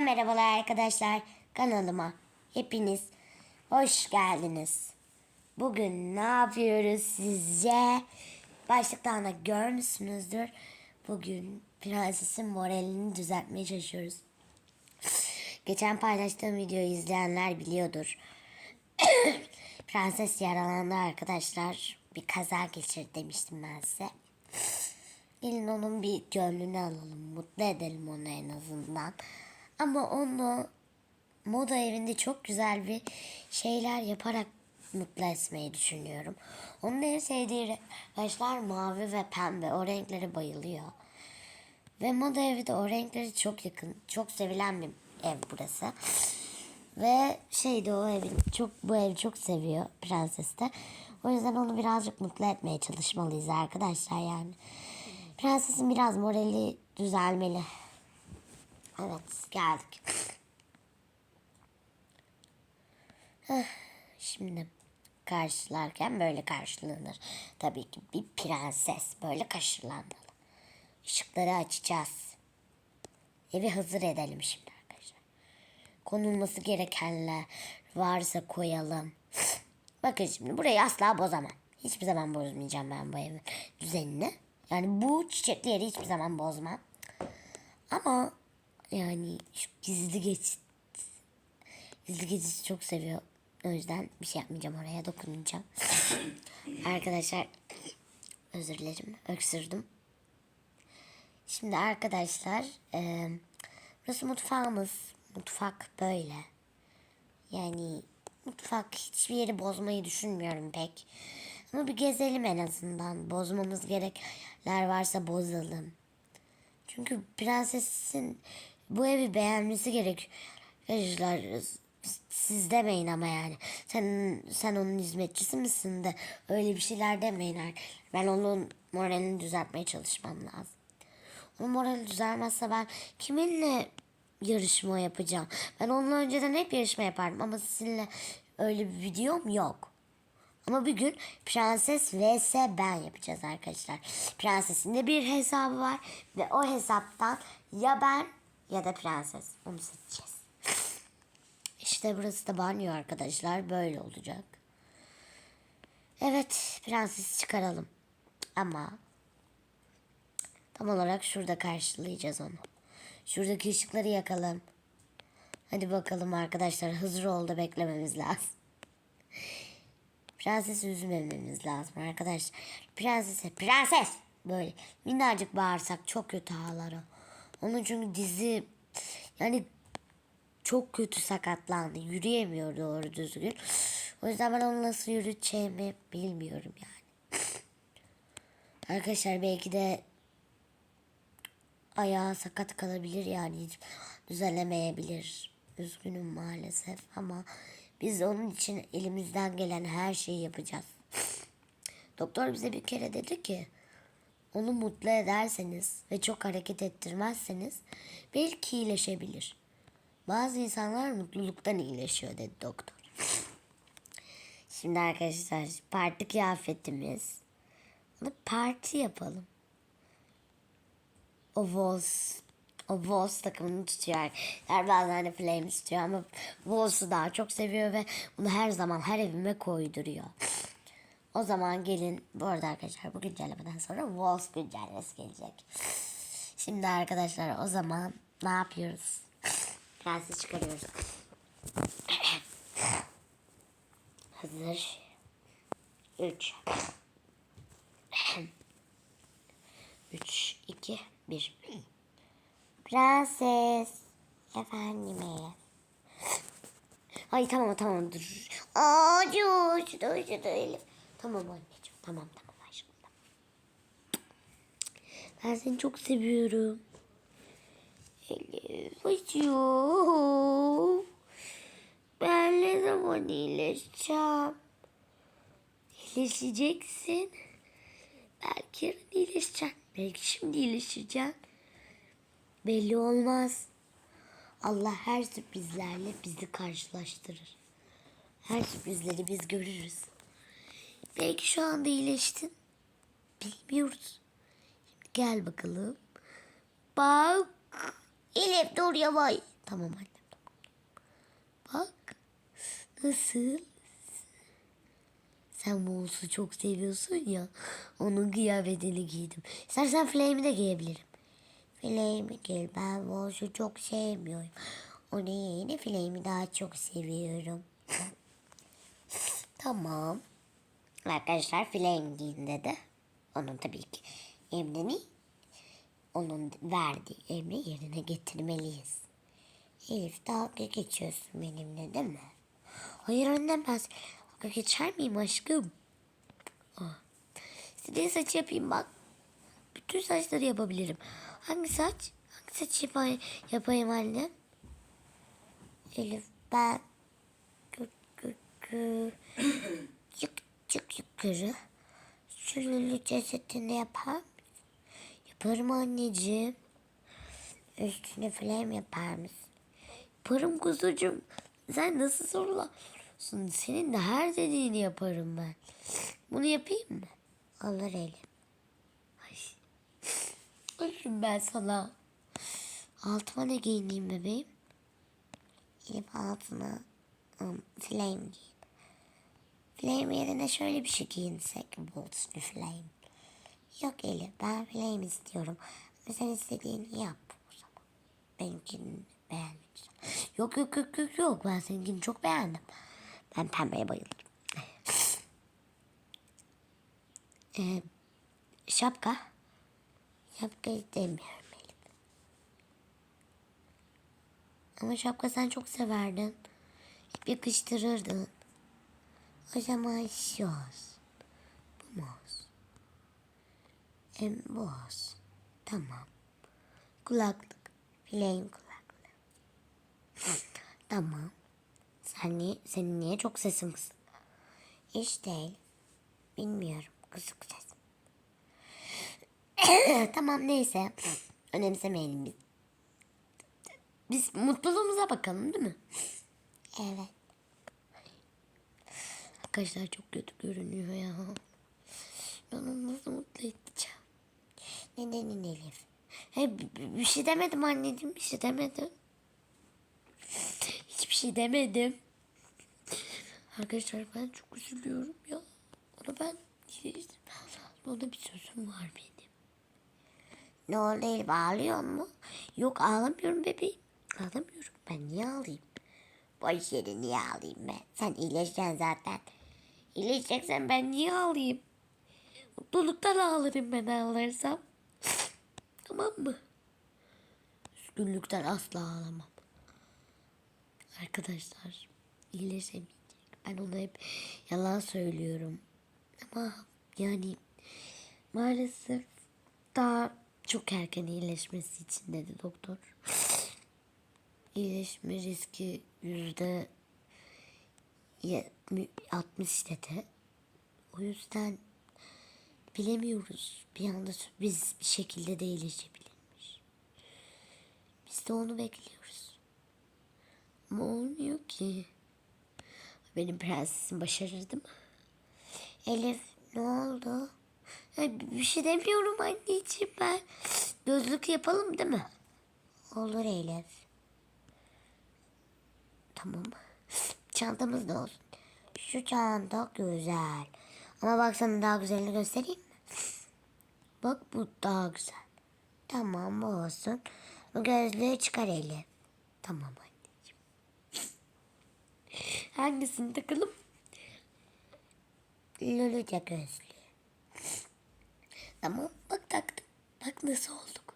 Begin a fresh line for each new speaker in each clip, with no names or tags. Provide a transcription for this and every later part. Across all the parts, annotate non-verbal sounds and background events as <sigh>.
Merhabalar arkadaşlar kanalıma hepiniz hoş geldiniz. Bugün ne yapıyoruz sizce? Başlıktan da görmüşsünüzdür. Bugün prensesin moralini düzeltmeye çalışıyoruz. Geçen paylaştığım videoyu izleyenler biliyordur. <coughs> Prenses yaralandı arkadaşlar. Bir kaza geçirdi demiştim ben size. Gelin onun bir gönlünü alalım. Mutlu edelim onu en azından. Ama onu moda evinde çok güzel bir şeyler yaparak mutlu etmeyi düşünüyorum. Onun en sevdiği renkler mavi ve pembe. O renklere bayılıyor. Ve moda evi de o renkleri çok yakın. Çok sevilen bir ev burası. Ve şey de o evi çok bu evi çok seviyor prenses de. O yüzden onu birazcık mutlu etmeye çalışmalıyız arkadaşlar yani. Prensesin biraz morali düzelmeli. Evet geldik. Şimdi karşılarken böyle karşılanır. Tabii ki bir prenses böyle karşılanmalı. Işıkları açacağız. Evi hazır edelim şimdi arkadaşlar. Konulması gerekenler varsa koyalım. Bakın şimdi burayı asla bozamam. Hiçbir zaman bozmayacağım ben bu evin düzenini. Yani bu çiçekleri hiçbir zaman bozmam. Ama yani şu gizli geçit gizli geçiti çok seviyor. O yüzden bir şey yapmayacağım oraya dokunmayacağım. <laughs> Arkadaşlar özür dilerim öksürdüm. Şimdi arkadaşlar e, burası mutfağımız. Mutfak böyle. Yani mutfak hiçbir yeri bozmayı düşünmüyorum pek. Ama bir gezelim en azından. Bozmamız gerekler varsa bozalım. Çünkü prensesin bu evi beğenmesi gerek. Arkadaşlar siz demeyin ama yani. Sen sen onun hizmetçisi misin de öyle bir şeyler demeyin. arkadaşlar. Ben onun moralini düzeltmeye çalışmam lazım. Onun morali düzelmezse ben kiminle yarışma yapacağım? Ben onunla önceden hep yarışma yapardım ama sizinle öyle bir videom yok. Ama bir gün Prenses vs ben yapacağız arkadaşlar. Prensesin de bir hesabı var ve o hesaptan ya ben ya da prenses onu seçeceğiz. <laughs> İşte burası da banyo arkadaşlar böyle olacak. Evet prensesi çıkaralım. Ama tam olarak şurada karşılayacağız onu. Şuradaki ışıkları yakalım. Hadi bakalım arkadaşlar hazır ol da beklememiz lazım. <laughs> Prensesi üzmememiz lazım arkadaşlar. Prensese prenses böyle minnacık bağırsak çok kötü ağlar o. Onun çünkü dizi yani çok kötü sakatlandı. Yürüyemiyor doğru düzgün. O yüzden ben onu nasıl yürüteceğimi bilmiyorum yani. <laughs> Arkadaşlar belki de ayağı sakat kalabilir yani hiç düzelemeyebilir. Üzgünüm maalesef ama biz onun için elimizden gelen her şeyi yapacağız. <laughs> Doktor bize bir kere dedi ki onu mutlu ederseniz ve çok hareket ettirmezseniz belki iyileşebilir. Bazı insanlar mutluluktan iyileşiyor dedi doktor. <laughs> Şimdi arkadaşlar parti kıyafetimiz. Bunu parti yapalım. O Wolves o Wolves takımını tutuyor. Yani bazen de Flame tutuyor ama Wolves'u daha çok seviyor ve bunu her zaman her evime koyduruyor. <laughs> O zaman gelin bu arada arkadaşlar bu güncellemeden sonra Wolves güncellemesi gelecek. Şimdi arkadaşlar o zaman ne yapıyoruz? Prensi çıkarıyoruz. Hazır. 3 3 2 1 Prenses. Efendim. Ay tamam tamam dur. Aa dur dur Elif. Tamam anneciğim tamam tamam aşkım. Tamam. Ben seni çok seviyorum. Elif acıyor. Ben ne zaman iyileşeceğim? İyileşeceksin. Belki yarın iyileşeceksin. Belki şimdi iyileşeceksin. Belli olmaz. Allah her sürprizlerle bizi karşılaştırır. Her sürprizleri biz görürüz. Belki şu anda iyileştin. Bilmiyoruz. Şimdi gel bakalım. Bak. Elif dur yavaş. Tamam. Tamam. Bak. Nasıl? Sen Boğaz'ı çok seviyorsun ya. Onun kıyafetini giydim. İstersen Flame'i de giyebilirim. Flame'i giy. Ben Boğaz'ı çok sevmiyorum. Onun yerine Flame'i daha çok seviyorum. <laughs> tamam. Arkadaşlar Flame giyin dedi. Onun tabii ki emrini onun verdiği emri yerine getirmeliyiz. Elif dalga geçiyorsun benimle değil mi? Hayır annem ben dalga geçer miyim aşkım? Ah. Saç yapayım bak. Bütün saçları yapabilirim. Hangi saç? Hangi saç yapayım, yapayım annem? Elif ben gü, gü, gü. <coughs> yukarı. Şöyle cesetini yapar mısın? Yaparım anneciğim. Üstüne flame yapar mısın? Yaparım kuzucuğum. Sen nasıl soruyorsun? Senin de her dediğini yaparım ben. Bunu yapayım mı? Olur Elif. Ay. Ölürüm ben sana. Altıma ne giyineyim bebeğim? Elif altına um, flame giyin. Flame yerine şöyle bir şey giyinsek. Boltz'lu flame. Yok Elif ben flame istiyorum. Ama sen istediğini yap o zaman. Benimkini beğenmişsin. Yok yok yok yok yok ben seninkini çok beğendim. Ben pembeye bayıldım. <laughs> Ee, şapka. Şapka istemiyorum Elif. Ama şapka sen çok severdin. Hep yakıştırırdın. O zaman şu olsun. Bu mu olsun? Em, bu olsun. Tamam. Kulaklık. Plain kulaklık. <laughs> tamam. Sen niye, senin niye çok sesin kısık? Hiç değil. Bilmiyorum. Kısık sesim. <coughs> tamam neyse. Önemsemeyelim biz. Biz mutluluğumuza bakalım değil mi? Evet. Arkadaşlar çok kötü görünüyor ya. Ben onu nasıl mutlu edeceğim? Nedenin Elif? He, bir şey demedim anneciğim. Bir şey demedim. Hiçbir şey demedim. Arkadaşlar ben çok üzülüyorum ya. Ona ben ona bir sözüm var benim. Ne oldu Elif ağlıyor mu? Yok ağlamıyorum bebeğim. Ağlamıyorum. Ben niye ağlayayım? Boş yere niye ağlayayım ben? Sen iyileşeceksin zaten. İyileşeceksen ben niye ağlayayım? Mutluluktan ağlarım ben ağlarsam. <laughs> tamam mı? Üzgünlükten asla ağlamam. Arkadaşlar iyileşemeyecek. Ben ona hep yalan söylüyorum. Ama yani maalesef daha çok erken iyileşmesi için dedi doktor. <laughs> İyileşme riski yüzde yetmi- 60 dedi. O yüzden bilemiyoruz. Bir anda biz bir şekilde de iyileşebilirmiş. Biz de onu bekliyoruz. Ama olmuyor ki. Benim prensesim başarır değil mi? Elif ne oldu? Bir şey demiyorum anneciğim ben. Gözlük yapalım değil mi? Olur Elif. Tamam. Çantamız da olsun. Şu çanta güzel. Ama bak sana daha güzelini göstereyim mi? <laughs> Bak bu daha güzel. Tamam bu olsun. Bu gözlüğü çıkar Elif. Tamam anneciğim. <laughs> Hangisini takalım? Luluca gözlüğü. <laughs> Tamam bak taktım. Bak nasıl olduk.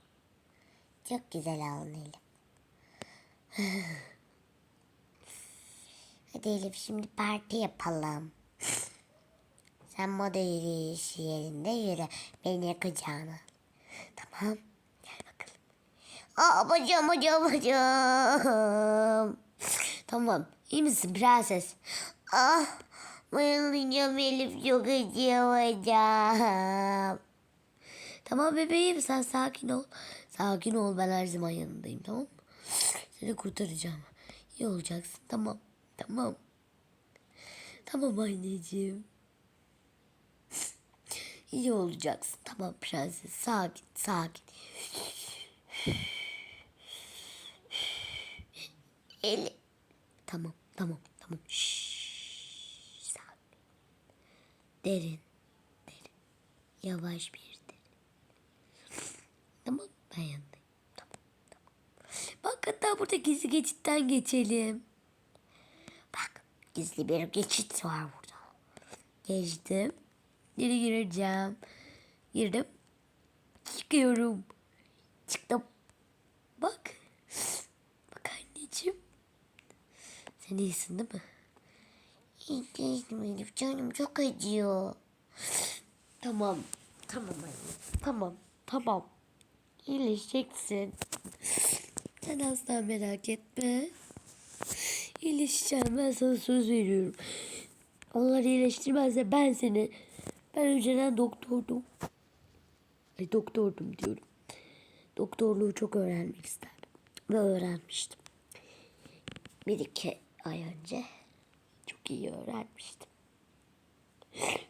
Çok güzel oldun Elif. Hadi Elif şimdi parti yapalım. <laughs> Sen moda yürüyüşü yerinde yürü. Beni yakacağına. Tamam. Gel bakalım. Aa bacağım bacağım bacağım. <laughs> Tamam. İyi misin prenses? Ah bayılacağım Elif çok acıyor bacağım. Tamam bebeğim sen sakin ol. Sakin ol ben her zaman yanındayım tamam mı? Seni kurtaracağım. İyi olacaksın tamam. Tamam. Tamam anneciğim. <laughs> İyi olacaksın. Tamam prenses. Sakin, sakin. Eli. Tamam tamam tamam. Şşş. Sakin. Derin. Derin. Yavaş bir derin. Tamam ben. Tamam tamam. Bak hatta burada gizli geçitten geçelim. Gizli bir geçit var burada. Geçtim. Geri gireceğim. Girdim. Çıkıyorum. Çıktım. Bak. Bak anneciğim. Sen iyisin değil mi? İyi değilim Elif. Canım çok acıyor. Tamam. Tamam anne. Tamam. Tamam. İyileşeceksin. Sen asla merak etme. İyileşeceğim. Ben sana söz veriyorum. Onlar iyileştirmezse ben seni... Ben önceden doktordum. Ay, doktordum diyorum. Doktorluğu çok öğrenmek isterdim. Ve öğrenmiştim. Bir iki ay önce çok iyi öğrenmiştim.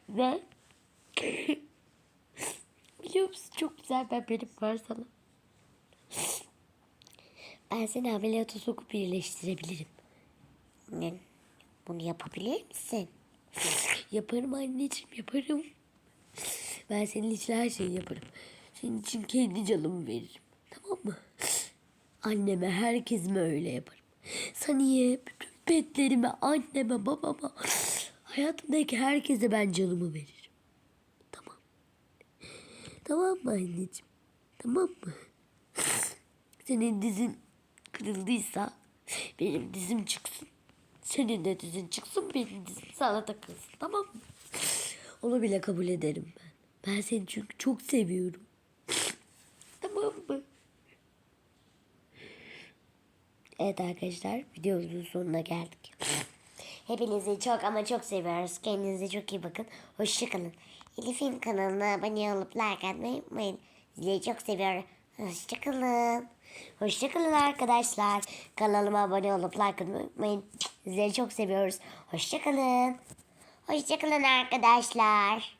Ve <laughs> biliyor musun çok güzel bir haberim var sana. Ben seni ameliyata sokup iyileştirebilirim. Ne? Bunu yapabilir misin? <laughs> Yaparım anneciğim yaparım. Ben senin için her şeyi yaparım. Senin için kendi canımı veririm. Tamam mı? Anneme, herkesime öyle yaparım. Saniye, bütün petlerime, anneme, babama, hayatımdaki herkese ben canımı veririm. Tamam. Tamam mı anneciğim? Tamam mı? Senin dizin kırıldıysa benim dizim çıksın. Senin de dizin çıksın benim dizim sana takılsın tamam mı? Onu bile kabul ederim ben. Ben seni çünkü çok seviyorum. tamam mı? Evet arkadaşlar videomuzun sonuna geldik. Hepinizi çok ama çok seviyoruz. Kendinize çok iyi bakın. Hoşçakalın. Elif'in kanalına abone olup like atmayı unutmayın. Sizi çok seviyorum. Hoşçakalın. Hoşçakalın arkadaşlar. Kanalıma abone olup like atmayı unutmayın. Sizleri çok seviyoruz. Hoşçakalın. Hoşçakalın arkadaşlar.